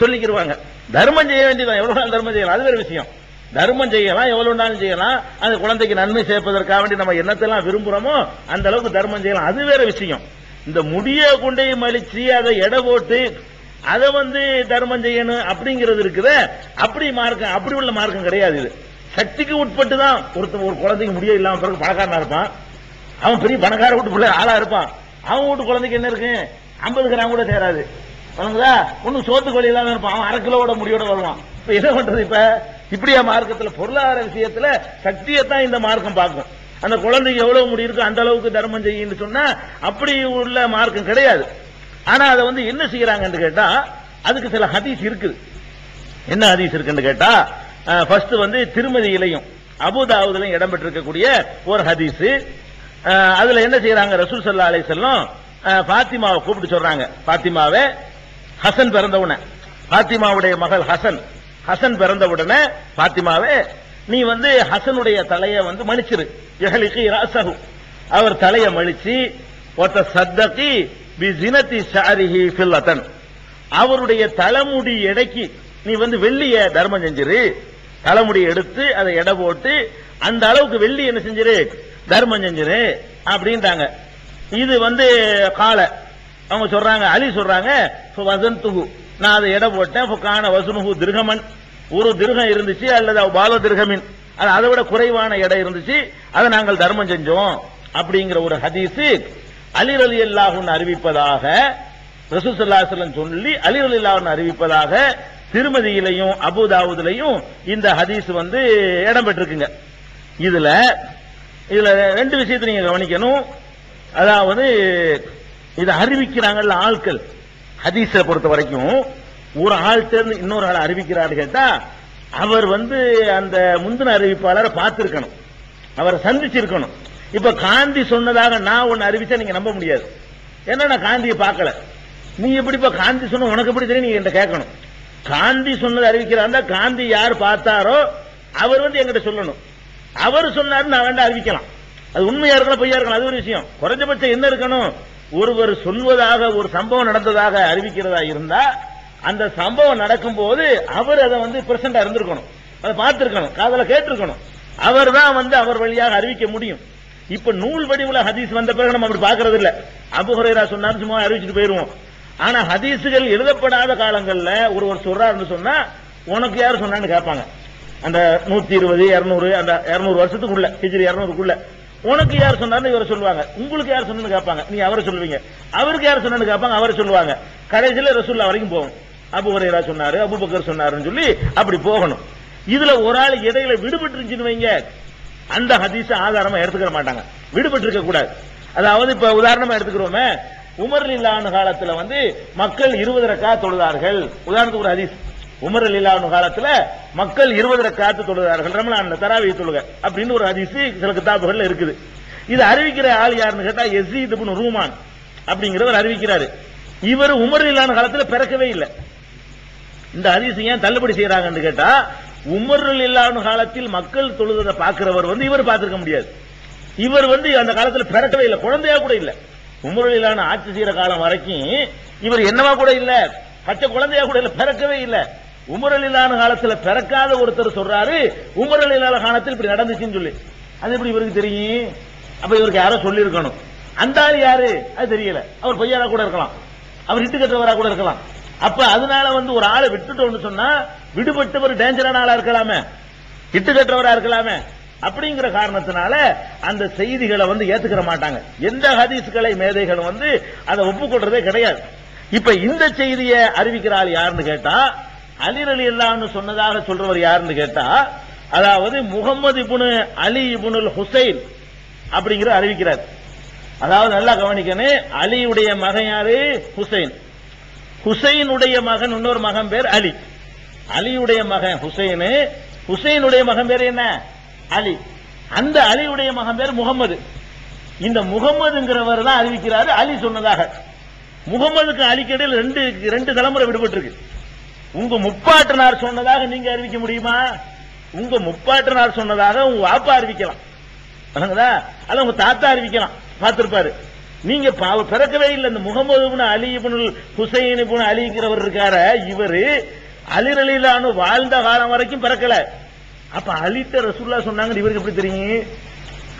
சொல்லிக்கிருவாங்க. தர்மம் செய்ய வேண்டியதான் எவ்வளவு நாள் தர்மம் செய்யலாம்? அது வேற விஷயம். தர்மம் செய்யலாம் எவ்வளவு நாள் செய்யலாம்? அந்த குழந்தைக்கு நன்மை சேர்ப்பதற்காக வேண்டி நம்ம என்னத்தெல்லாம் விரும்புறோமோ அந்த அளவுக்கு தர்மம் செய்யலாம். அது வேற விஷயம். இந்த முடிய கொண்டே மலிச்சு அதை எடை போட்டு அதை வந்து தர்மம் செய்யணும் அப்படிங்கிறது இருக்குது. அப்படி மார்க்கம் அப்படி உள்ள மார்க்கம் கிடையாது இது. சக்திக்கு உட்பட்டு தான் ஒருத்தன் ஒரு குழந்தைக்கு முடிய இல்லாம பிறகு பணக்காரனா இருப்பான். அவன் பெரிய பணக்கார வீட்டு பிள்ளை ஆளா இருப்பான். அவன் வீட்டு குழந்தைக்கு என்ன இருக்கு? ஐம்பது கிராம் கூட சேராது. வணங்குதா? ஒன்னும் சோத்துக்கு வழி இல்லாம இருப்பான். அவன் அரை கிலோவோட முடியோட வருவான். இப்ப என்ன பண்றது இப்ப? இப்படியா மார்க்கத்துல பொருளாதார விஷயத்துல சக்தியைத்தான் இந்த மார்க்கம் பார்க்கும். அந்த குழந்தைக்கு எவ்வளவு முடி இருக்கு அந்த அளவுக்கு தர்மம் செய்யுன்னு சொன்னா அப்படி உள்ள மார்க்கம் கிடையாது. ஆனா அதை வந்து என்ன செய்யறாங்கன்னு கேட்டா அதுக்கு சில ஹதீஸ் இருக்குது. என்ன ஹதீஸ் இருக்குன்னு கேட்டா ஃபர்ஸ்ட் வந்து திருமதியிலையும் அபுதாவுதிலையும் இடம்பெற்றிருக்கக்கூடிய ஒரு ஹதீஸ். அதுல என்ன செய்யறாங்க? ரசூல் சல்லா அலை செல்லம் பாத்திமாவை கூப்பிட்டு சொல்றாங்க. பாத்திமாவே ஹசன் பிறந்த உடனே. பாத்திமாவுடைய மகள் ஹசன். ஹசன் பிறந்த உடனே பாத்திமாவே நீ வந்து ஹசனுடைய தலையை வந்து மலிச்சிரு எஹலிக்கு ராசகு அவர் தலையை மலிச்சு ஒத்த சத்தகி பி ஜினத்தி ஷாரிஹி ஃபில்லத்தன் அவருடைய தலைமுடி எடைக்கு நீ வந்து வெள்ளிய தர்மம் செஞ்சிரு. தலைமுடி எடுத்து அதை எடை போட்டு அந்த அளவுக்கு வெள்ளி என்ன செஞ்சிரு? தர்மம் செஞ்சிரு. அப்படின்றாங்க. இது வந்து காலை. அவங்க சொல்றாங்க அலி சொல்றாங்க வசந்துகு நான் அதை எடை போட்டேன். காண வசுனுகு திருகமன் ஒரு திருகம் இருந்துச்சு அல்லது பால திருகமின் அது அதை விட குறைவான இடம் இருந்துச்சு. அதை நாங்கள் தர்மம் செஞ்சோம் அப்படிங்கிற ஒரு ஹதீஸு அலி அலி அல்லாஹுன்னு அறிவிப்பதாக ரசூசல்லாசலம் சொல்லி அலி அலி அல்லாஹுன்னு அறிவிப்பதாக திருமதியிலையும் அபுதாவுதிலையும் இந்த ஹதீஸ் வந்து இடம் பெற்றிருக்குங்க. இதுல இதுல ரெண்டு விஷயத்தை நீங்க கவனிக்கணும். அதாவது இதை அறிவிக்கிறாங்கல்ல ஆட்கள் ஹதீஸ பொறுத்த வரைக்கும் ஒரு ஆள் தேர்ந்து இன்னொரு ஆள் அறிவிக்கிறாரு கேட்டா அவர் வந்து அந்த முந்தின அறிவிப்பாளரை பார்த்திருக்கணும். அவரை சந்திச்சிருக்கணும். இப்ப காந்தி சொன்னதாக நான் ஒன்னு அறிவிச்சா நீங்க நம்ப முடியாது. ஏன்னா நான் காந்தியை பார்க்கல. நீ எப்படிப்பா காந்தி சொன்ன உனக்கு எப்படி தெரியும்? நீங்க என்கிட்ட கேட்கணும். காந்தி சொன்னதை அறிவிக்கிறாந்தா காந்தி யார் பார்த்தாரோ அவர் வந்து எங்கிட்ட சொல்லணும். அவர் சொன்னாரு நான் வேண்டாம் அறிவிக்கலாம். அது உண்மையா இருக்கணும் பொய்யா இருக்கணும் அது ஒரு விஷயம். குறைஞ்சபட்சம் என்ன இருக்கணும்? ஒருவர் சொல்வதாக ஒரு சம்பவம் நடந்ததாக அறிவிக்கிறதா இருந்தா அந்த சம்பவம் நடக்கும்போது அவர் அதை வந்து பிரசண்டா இருந்திருக்கணும். அதை பார்த்திருக்கணும். காதல கேட்டிருக்கணும். அவர் தான் வந்து அவர் வழியாக அறிவிக்க முடியும். இப்ப நூல் வடிவுல ஹதீஸ் வந்த பிறகு நம்ம அப்படி பாக்குறது இல்ல. அபுஹுரைரா சொன்னாரு சும்மா அறிவிச்சுட்டு போயிருவோம். ஆனா ஹதீஸுகள் எழுதப்படாத காலங்கள்ல ஒருவர் சொல்றாருன்னு சொன்னா உனக்கு யார் சொன்னான்னு கேட்பாங்க. அந்த நூத்தி இருபது இருநூறு அந்த இருநூறு வருஷத்துக்குள்ள ஹிஜ்ரி இருநூறுக்குள்ள. உனக்கு யார் சொன்னார்னு இவரை சொல்லுவாங்க. உங்களுக்கு யார் சொன்னு கேட்பாங்க. நீ அவரை சொல்லுவீங்க. அவருக்கு யார் சொன்னு கேட்பாங்க. அவரை சொல்லுவாங்க. கடைசியில் ரசூல்லா வரைக்கும் போகும். அபு ஹுரைரா சொன்னாரு அபுபக்கர் சொன்னாருன்னு சொல்லி அப்படி போகணும். இதுல ஒரு ஆள் இடையில விடுபட்டு இருந்துச்சுன்னு வைங்க. அந்த ஹதீஸ ஆதாரமா எடுத்துக்கிற மாட்டாங்க. விடுபட்டு இருக்க கூடாது. அதாவது இப்ப உதாரணமா எடுத்துக்கிறோமே. உமர் இல்லான காலத்துல வந்து மக்கள் இருபது ரக்கா தொழுதார்கள். உதாரணத்துக்கு ஒரு ஹதீஸ். உமர் அலிலாவின் காலத்துல மக்கள் இருபது ரக்காத்து தொழுகிறார்கள் ரமலான்ல தராவி தொழுக அப்படின்னு ஒரு ஹதீஸ் சில கிதாபுகள்ல இருக்குது. இது அறிவிக்கிற ஆள் யாருன்னு கேட்டா எசீத் இப்னு ரூமான் அப்படிங்கிறவர் அறிவிக்கிறாரு. இவர் உமர் இல்லான காலத்துல பிறக்கவே இல்லை. இந்த ஹதீஸ் ஏன் தள்ளுபடி செய்யறாங்கன்னு கேட்டா உமர் இல்லாத காலத்தில் மக்கள் தொழுததை பார்க்கிறவர் வந்து இவர் பார்த்திருக்க முடியாது. இவர் வந்து அந்த காலத்துல பிறக்கவே இல்லை குழந்தையா கூட இல்ல. உமர் இல்லான ஆட்சி செய்யற காலம் வரைக்கும் இவர் என்னவா கூட இல்ல பச்சை குழந்தையா கூட இல்ல பிறக்கவே இல்லை. உமரலில்லான காலத்துல பிறக்காத ஒருத்தர் சொல்றாரு உமரலில்லாத காலத்தில் இப்படி நடந்துச்சுன்னு சொல்லி. அது எப்படி இவருக்கு தெரியும்? அப்ப இவருக்கு யாரோ சொல்லியிருக்கணும். அந்த ஆள் யாரு? அது தெரியல. அவர் பொய்யாரா கூட இருக்கலாம். அவர் இட்டு கட்டுறவரா கூட இருக்கலாம். அப்ப அதனால வந்து ஒரு ஆளை விட்டுட்டோம்னு சொன்னா விடுபட்டவர் டேஞ்சரான ஆளா இருக்கலாமே. இட்டு கட்டுறவரா இருக்கலாமே. அப்படிங்கிற காரணத்தினால அந்த செய்திகளை வந்து ஏத்துக்கிற மாட்டாங்க. எந்த ஹதீஸ்களை மேதைகளும் வந்து அதை ஒப்புக்கொள்றதே கிடையாது. இப்ப இந்த செய்தியை அறிவிக்கிற ஆள் யாருன்னு கேட்டா அலி அலி அல்லான்னு சொன்னதாக சொல்றவர் யாருன்னு கேட்டா அதாவது முகமது இபுனு அலி இபுனுல் ஹுசைன் அப்படிங்கிற அறிவிக்கிறார். அதாவது நல்லா கவனிக்கணும் அலியுடைய மகன் யாரு? ஹுசைன். ஹுசைனுடைய மகன் இன்னொரு மகன் பேர் அலி. அலியுடைய மகன் ஹுசைனு ஹுசைனுடைய மகன் பேர் என்ன? அலி. அந்த அலியுடைய மகன் பேர் முகமது இந்த முகமதுங்கிறவர் தான் அறிவிக்கிறாரு அலி சொன்னதாக. முகமதுக்கு அலிக்கடையில் ரெண்டு ரெண்டு தலைமுறை விடுபட்டு இருக்கு உங்க முப்பாட்டனார் சொன்னதாக நீங்க அறிவிக்க முடியுமா? உங்க முப்பாட்டனார் சொன்னதாக உங்க வாப்பா அறிவிக்கலாம். அல்ல உங்க தாத்தா அறிவிக்கலாம். பார்த்திருப்பாரு. நீங்க பா- பிறக்கவே இல்லை. இந்த முகமது அலி இப்னு ஹுசைன் இப்னு அலிங்கிறவர் இருக்கார இவரு அலிரலிலானு வாழ்ந்த காலம் வரைக்கும் பிறக்கல. அப்ப அழித்த ரசூல்லா சொன்னாங்க இவருக்கு எப்படி தெரியும்?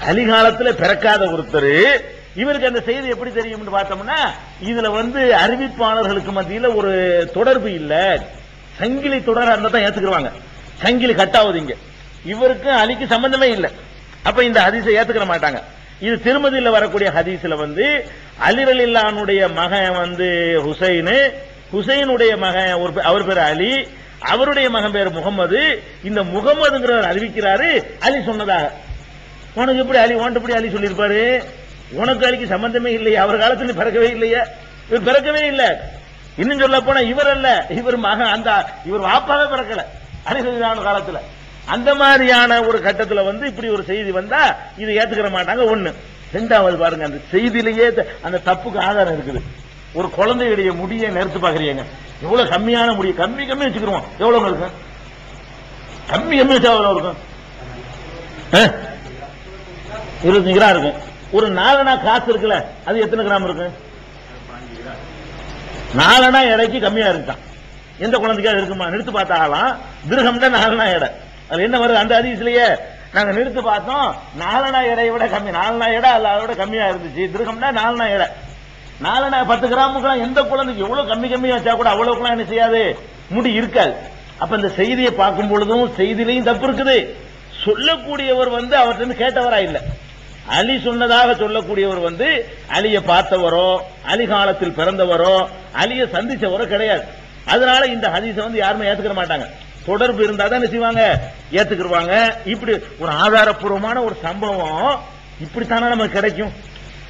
அலி காலத்துல பிறக்காத ஒருத்தர் இவருக்கு அந்த செய்தி எப்படி தெரியும்னு பார்த்தோம்னா இதுல வந்து அறிவிப்பாளர்களுக்கு மத்தியில ஒரு தொடர்பு இல்லை. சங்கிலி தொடர் அந்த தான் ஏத்துக்குருவாங்க. சங்கிலி கட்டாவது இங்க. இவருக்கு அலிக்கு சம்பந்தமே இல்லை. அப்ப இந்த ஹதீஸை ஏத்துக்கிற மாட்டாங்க. இது திருமதியில் வரக்கூடிய ஹதீஸ்ல வந்து அலிரலில்லானுடைய மகன் வந்து ஹுசைனு ஹுசைனுடைய மகன் ஒரு அவர் பேர் அலி அவருடைய மகன் பேர் முகமது இந்த முகமதுங்கிறவர் அறிவிக்கிறாரு அலி சொன்னதாக. உனக்கு எப்படி அலி உன்ட்டு எப்படி அலி சொல்லியிருப்பாரு? உனக்கு அலிக்கு சம்பந்தமே இல்லையா அவர் காலத்துல பிறக்கவே இல்லையா. இவர் பிறக்கவே இல்லை. இன்னும் சொல்ல போனா இவர் அல்ல இவர் மகன் அந்த இவர் வாப்பாவே பிறக்கல. அலிரலிலான காலத்துல. அந்த மாதிரியான ஒரு கட்டத்துல வந்து இப்படி ஒரு செய்தி வந்தா இதை ஏத்துக்கிற மாட்டாங்க. ஒண்ணு ரெண்டாவது பாருங்க அந்த செய்தியிலேயே த- அந்த தப்புக்கு ஆதாரம் இருக்குது. ஒரு குழந்தையுடைய முடியை நிறுத்து பாக்குறீங்க எவ்வளவு கம்மியான முடி கம்மி கம்மி வச்சுக்கிறோம் எவ்வளவு இருக்கும் கம்மி கம்மி வச்சா எவ்வளவு இருக்கும்? ஆ? இருபத்தஞ்சு கிராம் இருக்கும். ஒரு நாலனா காசு இருக்குல்ல அது எத்தனை கிராம் இருக்கு? நாலனா எடைக்கு கம்மியா இருக்கான். எந்த குழந்தைக்கா இருக்குமா? நிறுத்து பார்த்தாலாம் திருகம் தான் நாலனா எடை. அது என்ன வருது? அந்த அதிசலையே நாங்க நிறுத்து பார்த்தோம். நாலனா எடையை விட கம்மி. நாலனா எடை அல்ல அதை விட கம்மியா இருந்துச்சு. திருகம்னா நாலனா எடை. நாலனா பத்து கிராமுக்குலாம் எந்த குழந்தைக்கு எவ்வளவு கம்மி கம்மியா வச்சா கூட அவ்வளவுக்குலாம் என்ன செய்யாது? முடி இருக்காது. அப்ப இந்த செய்தியை பார்க்கும் பொழுதும் செய்திலையும் தப்பு இருக்குது. சொல்லக்கூடியவர் வந்து அவர்கிட்ட கேட்டவரா இல்லை. அலி சொன்னதாக சொல்லக்கூடியவர் வந்து அலிய பார்த்தவரோ அலி காலத்தில் பிறந்தவரோ அலிய சந்திச்சவரோ கிடையாது. அதனால இந்த ஹதீஸை வந்து யாருமே ஏத்துக்கிற மாட்டாங்க. தொடர்பு இருந்தா தான் செய்வாங்க. ஏத்துக்கிடுவாங்க இப்படி ஒரு ஆதாரப்பூர்வமான ஒரு சம்பவம் இப்படித்தானே நமக்கு கிடைக்கும்?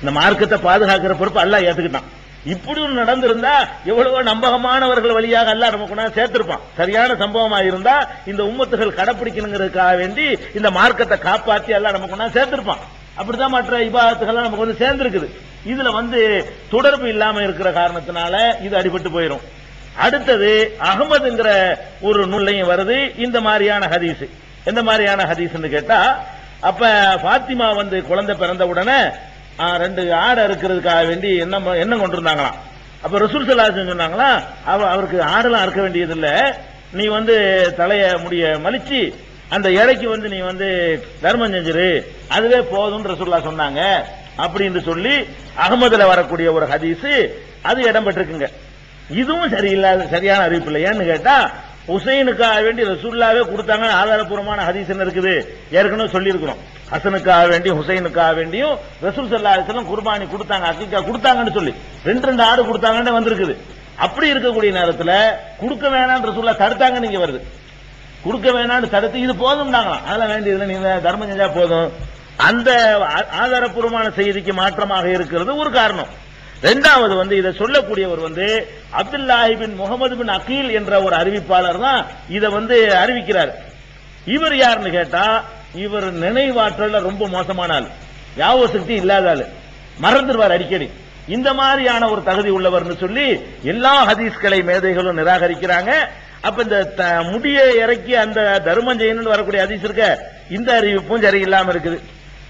இந்த மார்க்கத்தை பாதுகாக்கிற பொறுப்பு எல்லாம் ஏத்துக்கிட்டான். இப்படி ஒன்று நடந்திருந்தா எவ்வளவோ நம்பகமானவர்கள் வழியாக அல்ல நம்ம கொண்டாந்து சேர்த்திருப்பான். சரியான சம்பவமா இருந்தா இந்த உம்மத்துகள் கடைப்பிடிக்கணுங்கிறதுக்காக வேண்டி இந்த மார்க்கத்தை காப்பாற்றி எல்லாம் நம்ம கொண்டாந்து சேர்த்திருப்பான். அப்படிதான் மற்ற இபாதத்துகள் நமக்கு வந்து சேர்ந்திருக்குது. இதுல வந்து தொடர்பு இல்லாம இருக்கிற காரணத்தினால இது அடிபட்டு போயிடும் அடுத்தது அகமதுங்கிற ஒரு நூல்லையும் வருது. இந்த மாதிரியான ஹதீஸ். எந்த மாதிரியான ஹதீஸ்னு கேட்டா அப்ப பாத்திமா வந்து குழந்தை பிறந்த உடனே ரெண்டு ஆடை இருக்கிறதுக்காக வேண்டி என்ன என்ன கொண்டு இருந்தாங்களாம் அப்ப ரசூல் சல்லாஹ் சொன்னாங்களா அவருக்கு ஆடெல்லாம் அறுக்க வேண்டியது நீ வந்து தலைய முடிய மலிச்சு அந்த இடைக்கு வந்து நீ வந்து தர்மம் செஞ்சிரு. அதுவே போதும் ரசூல்லா சொன்னாங்க. அப்படின்னு சொல்லி அகமதுல வரக்கூடிய ஒரு ஹதீஸ் அது இடம் பெற்றிருக்குங்க இதுவும் சரியில்லாத சரியான அறிவிப்பு இல்லை. ஏன்னு கேட்டா ஹுசைனுக்காக வேண்டி ரசூல்லாவே கொடுத்தாங்க. ஆதாரபூர்வமான ஹதீஸ் என்ன இருக்குது? ஏற்கனவே சொல்லியிருக்கிறோம். ஹசனுக்காக வேண்டியும் ஹுசைனுக்காக வேண்டியும் ரசூல் சல்லா அலிஸ்லாம் குர்பானி கொடுத்தாங்க. அக்கிக்கா கொடுத்தாங்கன்னு சொல்லி. ரெண்டு ரெண்டு ஆடு கொடுத்தாங்கன்னு வந்திருக்குது. அப்படி இருக்கக்கூடிய நேரத்தில் கொடுக்க வேணாம் ரசூல்லா தடுத்தாங்க நீங்க வருது. கொடுக்க வேணாம்னு தடுத்து இது போதும்னாங்களாம். அதெல்லாம் வேண்டியதுல நீங்க தர்மம் செஞ்சா போதும். அந்த ஆ- ஆதாரப்பூர்வமான செய்திக்கு மாற்றமாக இருக்கிறது ஒரு காரணம். ரெண்டாவது வந்து இதை சொல்லக்கூடியவர் வந்து அப்துல்லாஹி பின் முகமது பின் அகீல் என்ற ஒரு அறிவிப்பாளர் தான் இதை வந்து அறிவிக்கிறார். இவர் யாருன்னு கேட்டா இவர் நினைவாற்றல ரொம்ப மோசமான ஆள். யாவோ சக்தி இல்லாத ஆள். மறந்துடுவார் அடிக்கடி. இந்த மாதிரியான ஒரு தகுதி உள்ளவர்னு சொல்லி எல்லா ஹதீஸ்களை மேதைகளும் நிராகரிக்கிறாங்க. அப்ப இந்த த- முடியை இறக்கி அந்த தர்மம் செய்யணும்னு வரக்கூடிய ஹதீஸ் இருக்க இந்த அறிவிப்பும் சரி இருக்குது.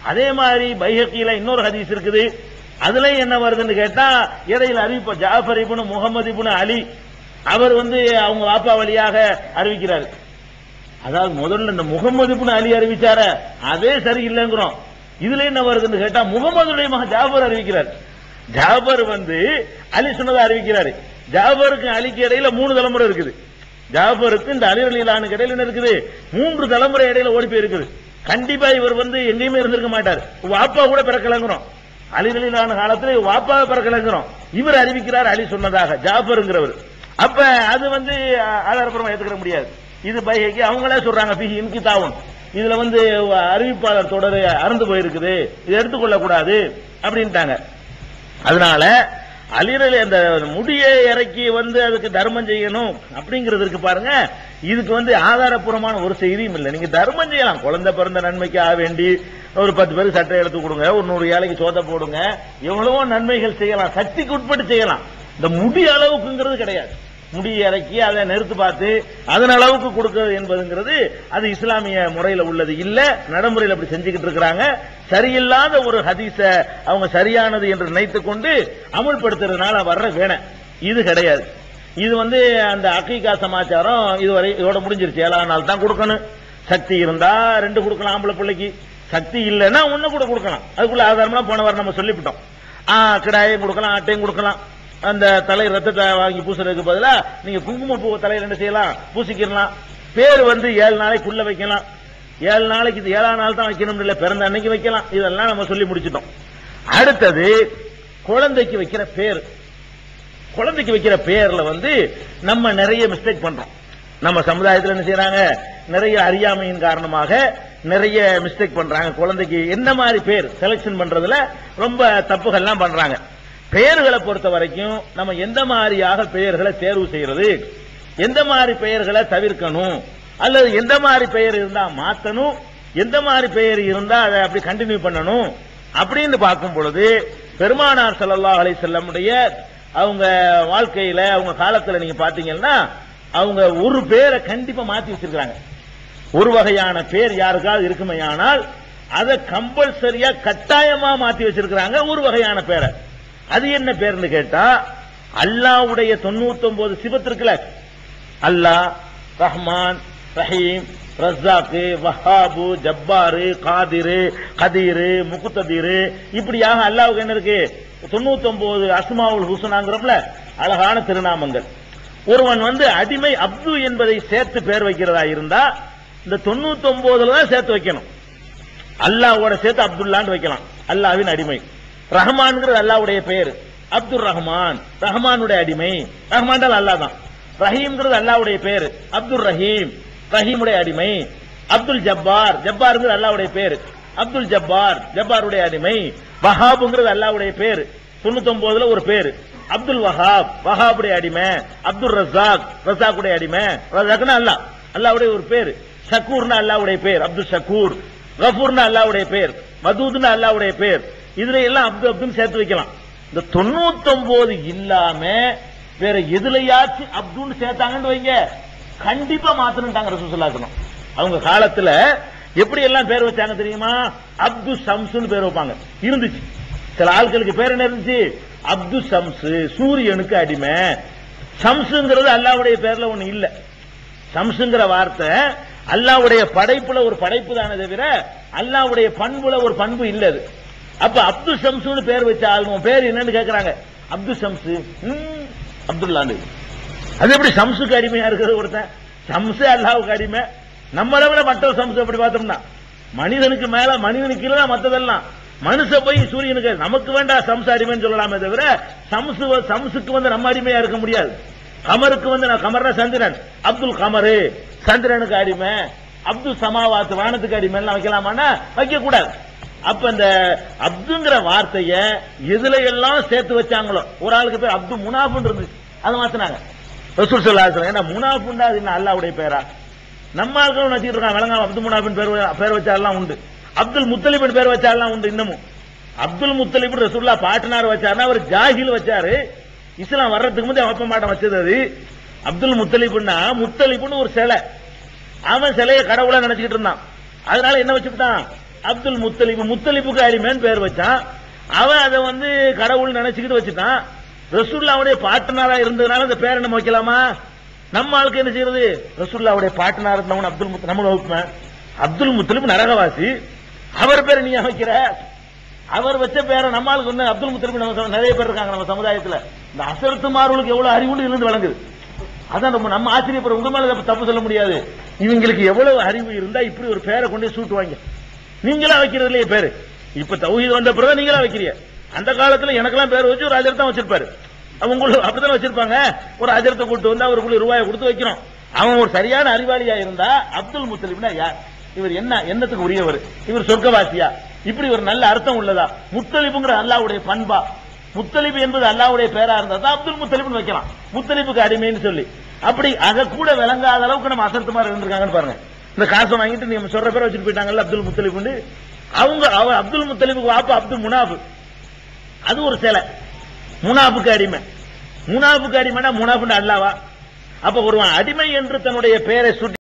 அதே மாதிரி பைஹக்கியில இன்னொரு ஹதீஸ் இருக்குது. அதுல என்ன வருதுன்னு கேட்டா இடையில அறிவிப்போம் ஜாஃபர் இபுனு முகமது இபுனு அலி அவர் வந்து அவங்க வாப்பா வழியாக அறிவிக்கிறார். அதாவது முதல்ல இந்த முகமது இபுனு அலி அறிவிச்சார அதே சரியில்லைங்கிறோம். இதுல என்ன வருதுன்னு கேட்டா முகமதுடைய மகன் ஜாஃபர் அறிவிக்கிறார். ஜாபர் வந்து அலி சொன்னதை அறிவிக்கிறாரு. ஜாபருக்கு அலிக்கு இடையில மூணு தலைமுறை இருக்குது. ஜாபருக்கு இந்த அலி அலிலானுக்கு இடையில என்ன இருக்குது? மூன்று தலைமுறை இடையில ஓடி போயிருக்குது. கண்டிப்பா இவர் வந்து எங்கேயுமே இருந்திருக்க மாட்டார். வாப்பா கூட பிறக்கலங்கிறோம். அலி அலிலான காலத்துல வாப்பாவை பிறக்கலங்கிறோம். இவர் அறிவிக்கிறார் அலி சொன்னதாக. ஜாபருங்கிறவர். அப்ப அது வந்து அஹ், ஏத்துக்கிற முடியாது. இது பைகைக்கு அவங்களே சொல்றாங்க பிஹி இன்கி தாவும் இதுல வந்து அறிவிப்பாளர் தொடர் அறந்து போயிருக்குது. இதை எடுத்துக்கொள்ள கூடாது அப்படின்ட்டாங்க. அதனால அலிரல் அந்த முடியை இறக்கி வந்து அதுக்கு தர்மம் செய்யணும் அப்படிங்கிறது இருக்கு பாருங்க. இதுக்கு வந்து ஆதாரப்பூர்வமான ஒரு செய்தியும் இல்லை. நீங்க தர்மம் செய்யலாம். குழந்தை பிறந்த நன்மைக்கு ஆக வேண்டி ஒரு பத்து பேருக்கு சட்டை எடுத்து கொடுங்க ஒரு நூறு ஏழைக்கு சோத போடுங்க. எவ்வளவோ நன்மைகள் செய்யலாம். சக்திக்கு உட்பட்டு செய்யலாம். இந்த முடி அளவுக்குங்கிறது கிடையாது. முடியை இறக்கி அதை நிறுத்து பார்த்து அதன் அளவுக்கு கொடுக்கிறது என்பதுங்கிறது அது இஸ்லாமிய முறையில் உள்ளது. இல்ல நடைமுறையில் அப்படி செஞ்சுக்கிட்டு இருக்கிறாங்க. சரியில்லாத ஒரு ஹதீஸ அவங்க சரியானது என்று நினைத்துக் கொண்டு அமுல்படுத்துறதுனால வர்ற வேண. இது கிடையாது. இது வந்து அந்த அக்கீகா சமாச்சாரம் இதுவரை இதோட முடிஞ்சிருச்சு. ஏழாம் நாள் தான் கொடுக்கணும். சக்தி இருந்தா ரெண்டு கொடுக்கலாம் ஆம்பளை பிள்ளைக்கு. சக்தி இல்லைன்னா ஒன்னு கூட கொடுக்கலாம். அதுக்குள்ள ஆதாரம்லாம் போன வாரம் நம்ம சொல்லிவிட்டோம். ஆ கிடாயும் கொடுக்கலாம் ஆட்டையும் கொடுக்கலாம். அந்த தலை ரத்தத்தை வாங்கி பூசுறதுக்கு பதிலா நீங்க குங்கும பூ தலையில என்ன செய்யலாம்? பூசிக்கிடலாம். பேர் வந்து ஏழு நாளைக்குள்ள வைக்கலாம். ஏழு நாளைக்கு இது ஏழாம் நாள் தான் வைக்கணும் இல்ல பிறந்த அன்னைக்கு வைக்கலாம். இதெல்லாம் நம்ம சொல்லி முடிச்சிட்டோம். அடுத்தது குழந்தைக்கு வைக்கிற பேர். குழந்தைக்கு வைக்கிற பேர்ல வந்து நம்ம நிறைய மிஸ்டேக் பண்றோம். நம்ம சமுதாயத்தில் என்ன செய்யறாங்க? நிறைய அறியாமையின் காரணமாக நிறைய மிஸ்டேக் பண்றாங்க குழந்தைக்கு. என்ன மாதிரி பேர்? செலக்ஷன் பண்றதுல ரொம்ப தப்புகள்லாம் பண்றாங்க. பெயர்களை பொறுத்த வரைக்கும் நம்ம எந்த மாதிரியாக பெயர்களை தேர்வு செய்யறது? எந்த மாதிரி பெயர்களை தவிர்க்கணும்? அல்லது எந்த மாதிரி பெயர் இருந்தா மாத்தணும்? எந்த மாதிரி பெயர் இருந்தா அதை அப்படி கண்டினியூ பண்ணணும்? அப்படின்னு பார்க்கும் பொழுது பெருமானார் ஸல்லல்லாஹு அலை செல்லமுடைய அவங்க வாழ்க்கையில அவங்க காலத்துல நீங்க பாத்தீங்கன்னா அவங்க ஒரு பேரை கண்டிப்பா மாத்தி வச்சிருக்காங்க ஒரு வகையான பேர் யாருக்காவது இருக்குமையானால் அதை கம்பல்சரியா கட்டாயமா மாத்தி வச்சிருக்கிறாங்க ஒரு வகையான பேரை. அது என்ன பேர்னு கேட்டா அல்லாவுடைய தொண்ணூத்தி ஒன்பது சிபத்து இருக்குல்ல அல்லாஹ் ரஹ்மான் ரஹீம் ரஸாக்கு வஹாபு ஜப்பாரு காதிரு கதீரு முகுத்ததீரு. இப்படியாக அல்லாவுக்கு என்ன இருக்கு? தொண்ணூத்தி ஒன்பது அஸ்மாவுல் ஹுசனாங்கிறோம்ல அழகான திருநாமங்கள். ஒருவன் வந்து அடிமை அப்து என்பதை சேர்த்து பேர் வைக்கிறதா இருந்தா இந்த தொண்ணூத்தி ஒன்பதுல தான் சேர்த்து வைக்கணும். அல்லாவோட சேர்த்து அப்துல்லான்னு வைக்கலாம். அல்லாவின் அடிமை. ரஹ்மான்ங்கிறது அல்லாவுடைய பெயர் அப்துல் ரஹ்மான் ரஹ்மானுடைய அடிமை. ரஹ்மான் அல்லா தான் ரஹீம்ங்கிறது அல்லாவுடைய பேர். அப்துல் ரஹீம் ரஹீமுடைய அடிமை. அப்துல் ஜப்பார் ஜப்பாருங்கிறது அல்லாவுடைய பேர். அப்துல் ஜப்பார் ஜப்பாருடைய அடிமை. வஹாபுங்கிறது அல்லாவுடைய பேர். தொண்ணூத்தி ஒன்பதுல ஒரு பேர். அப்துல் வஹாப் வஹாபுடைய அடிமை. அப்துல் ரசாக் ரசாக்குடைய அடிமை. ரசாக்னா அல்லா அல்லாவுடைய ஒரு பேர். ஷக்கூர்னா அல்லாவுடைய பேர். அப்துல் ஷக்கூர். கஃபூர்னா அல்லாவுடைய பேர். மதூத்னா அல்லாவுடைய பேர். இதுல எல்லாம் அப்து அப்துன்னு சேர்த்து வைக்கலாம். இந்த தொண்ணூத்தொன்பது இல்லாம வேற எதுலயாச்சும் அப்துன்னு சேர்த்தாங்கன்னு வைங்க. கண்டிப்பா மாத்தணுட்டாங்க ரசூசல்லாக்கணும் அவங்க காலத்துல எப்படி எல்லாம் பேர் வச்சாங்க தெரியுமா? அப்து சம்சுன்னு பேர் வைப்பாங்க. இருந்துச்சு. சில ஆட்களுக்கு பேர் என்ன இருந்துச்சு? அப்து சம்சு சூரியனுக்கு அடிமை. சம்சுங்கிறது அல்லாவுடைய பேர்ல ஒண்ணு இல்ல. சம்சுங்கிற வார்த்தை அல்லாவுடைய படைப்புல ஒரு படைப்பு தானே தவிர அல்லாவுடைய பண்புல ஒரு பண்பு இல்ல அது. அப்ப அப்துல் ஷம்சுன்னு பேர் வச்ச ஆளுங்க பேர் என்னன்னு கேக்குறாங்க. அப்துல் ஷம்சு. அப்துல்லாண்டு அது எப்படி ஷம்சுக்கு அடிமையா இருக்கிறது ஒருத்தன்? ஷம்சு அல்லாவுக்கு அடிமை. நம்மளை விட மற்ற சம்சு அப்படி பார்த்தோம்னா மனிதனுக்கு மேல மனிதனுக்கு இல்ல மத்ததெல்லாம். மனுஷ போய் சூரியனுக்கு நமக்கு வேண்டாம் சம்சு அடிமைன்னு சொல்லலாமே தவிர சம்சு சம்சுக்கு வந்து நம்ம அடிமையா இருக்க முடியாது. கமருக்கு வந்து நான் கமர்னா சந்திரன். அப்துல் கமரு. சந்திரனுக்கு அடிமை. அப்துல் சமாவாத் வானத்துக்கு அடிமைன்னு வைக்கலாமான்னா வைக்க கூடாது அப்ப இந்த அப்துங்கிற வார்த்தைய எதுல எல்லாம் சேர்த்து வச்சாங்களோ ஒரு ஆளுக்கு பேர் அப்து முனாஃபுன்றது இருந்துச்சு. அதை மாத்தினாங்க. ரசூல் சொல்லா ஏன்னா முனாஃபுண்டா அது என்ன அல்லாவுடைய பேரா? நம்ம ஆட்களும் வச்சுட்டு இருக்காங்க விளங்காம அப்துல் முனாஃபின் பேர் பேர் வச்சாலாம் உண்டு. அப்துல் முத்தலிபின் பேர் வச்சாலாம் உண்டு இன்னமும். அப்துல் முத்தலிப் ரசூல்லா பாட்டனார் வச்சாருன்னா அவர் ஜாகில் வச்சாரு. இஸ்லாம் வர்றதுக்கு முந்தைய அப்ப மாட்டம் வச்சது அது. அப்துல் முத்தலிப்புன்னா முத்தலிபுன்னு ஒரு சிலை. அவன் சிலையை கடவுளா நினைச்சுக்கிட்டு இருந்தான். அதனால என்ன வச்சுக்கிட்டான்? அப்துல் முத்தலிபு முத்தலிப்புக்கு அடிமைன்னு பேர் வச்சான். அவன் அதை வந்து கடவுள் நினைச்சுக்கிட்டு வச்சுட்டான். ரசூல்லாவுடைய பாட்டனாரா இருந்ததுனால அந்த பேர் நம்ம வைக்கலாமா? நம்ம ஆளுக்கு என்ன செய்யறது? ரசூல்லாவுடைய பாட்டனார் இருந்தவன் அப்துல் முத் நம்ம வகுப்பேன். அப்துல் முத்தலிப் நரகவாசி. அவர் பேரை நீ வைக்கிற? அவர் வச்ச பேரை நம்ம ஆளுக்கு வந்து அப்துல் முத்தலிப் நம்ம நிறைய பேர் இருக்காங்க நம்ம சமுதாயத்துல. இந்த அசரத்துமார்களுக்கு எவ்வளவு அறிவுன்னு இருந்து வழங்குது. அதான் நம்ம நம்ம ஆச்சரியப்படுற உங்க மேல தப்பு- சொல்ல முடியாது. இவங்களுக்கு எவ்வளவு அறிவு இருந்தா இப்படி ஒரு பேரை கொண்டு சூட்டுவாங்க. நீங்களா வைக்கிறது இல்லையே பேரு. இப்ப தௌஹீத் வந்த பிறகு நீங்களா வைக்கிறீங்க. அந்த காலத்துல எனக்கெல்லாம் பேர் வச்சு ஒரு அஜர் தான் வச்சிருப்பாரு. அவங்க உங்களுக்கு அப்படித்தானே வச்சிருப்பாங்க? ஒரு அஜரத்தை கூட்டு வந்து அவருக்குள்ள ரூபாயை கொடுத்து வைக்கிறோம் அவன் ஒரு சரியான அறிவாளியா இருந்தா அப்துல் முத்தலிப்னா யார்? இவர் என்ன என்னத்துக்கு உரியவர். இவர் சொர்க்கவாசியா? இப்படி ஒரு நல்ல அர்த்தம் உள்ளதா? முத்தலிப்புங்கிற அல்லாவுடைய பண்பா? முத்தலிப்பு என்பது அல்லாவுடைய பேரா இருந்தா தான் அப்துல் முத்தலிப்னு வைக்கலாம். முத்தலிப்புக்கு அடிமைன்னு சொல்லி. அப்படி அக கூட விளங்காத அளவுக்கு நம்ம அசர்த்தமா இருந்திருக்காங்கன்னு பாருங்க. இந்த காசை வாங்கிட்டு நீங்க சொல்ற பேரை வச்சுட்டு போயிட்டாங்கல்ல அப்துல் முத்தலிப் அவங்க அப்துல் முத்தலிபுக்கு வாப்பா அப்துல் முனாஃபு. அது ஒரு சிலை. முனாஃபுக்கு அடிமை. முனாஃபுக்கு அடிமைனா முனாஃபுன்னு அல்லாவா? அப்ப ஒருவன் அடிமை என்று தன்னுடைய பெயரை சுட்டி